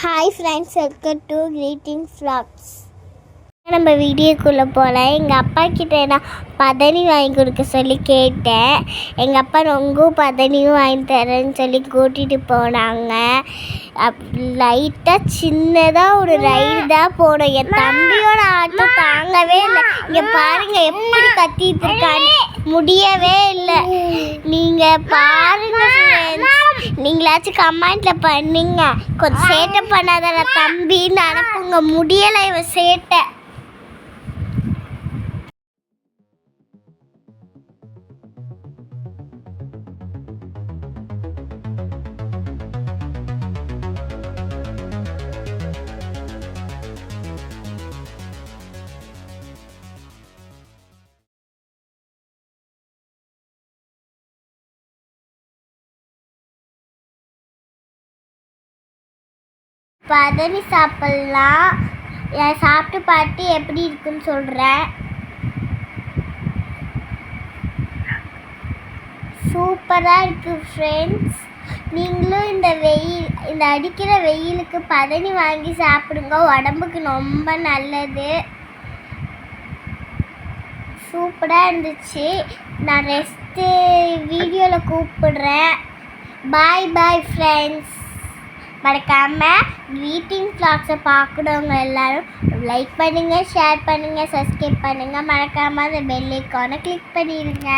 Hi friends welcome to greeting flax நம்ம வீடியோக்குள்ளே போகல எங்கள் அப்பா கிட்ட நான் பதனி வாங்கி கொடுக்க சொல்லி கேட்டேன். எங்கள் அப்பா ரொம்ப பதனியும் வாங்கி தரேன்னு சொல்லி கூட்டிகிட்டு போனாங்க. அப் லைட்டாக சின்னதாக ஒரு ரைடு தான் போனோம். என் தம்பியோட ஆட்டம் தாங்கவே இல்லை. இங்கே பாருங்க எப்படி கத்திட்டு இருக்கான்னு. முடியவே இல்லை. நீங்கள் friends. நீங்களாச்சும் கமெண்ட்ல பண்ணுங்க. கொஞ்சம் சேட்டை பண்ணாத தம்பின்னு அனுப்புங்க முடியலை இவன் சேட்டை. பதனி சாப்பிட்லாம். நான் சாப்பிட்டு பார்த்து எப்படி இருக்குன்னு சொல்கிறேன் சூப்பராக இருக்குது ஃப்ரெண்ட்ஸ் நீங்களும் இந்த வெயில் இந்த அடிக்கிற வெயிலுக்கு பதனி வாங்கி சாப்பிடுங்க. உடம்புக்கு ரொம்ப நல்லது. சூப்பராக இருந்துச்சு. நான் ரெஸ்ட்டு வீடியோவில் கூப்பிடுறேன். பாய் பாய் ஃப்ரெண்ட்ஸ் மறக்காமல் க்ரீட்டிங் ஃப்ளாக்ஸை பார்க்குறவங்க எல்லாரும் லைக் பண்ணுங்கள் ஷேர் பண்ணுங்கள் சப்ஸ்கிரைப் பண்ணுங்கள் மறக்காமல் அந்த பெல் ஐக்கானை கிளிக் பண்ணிடுங்க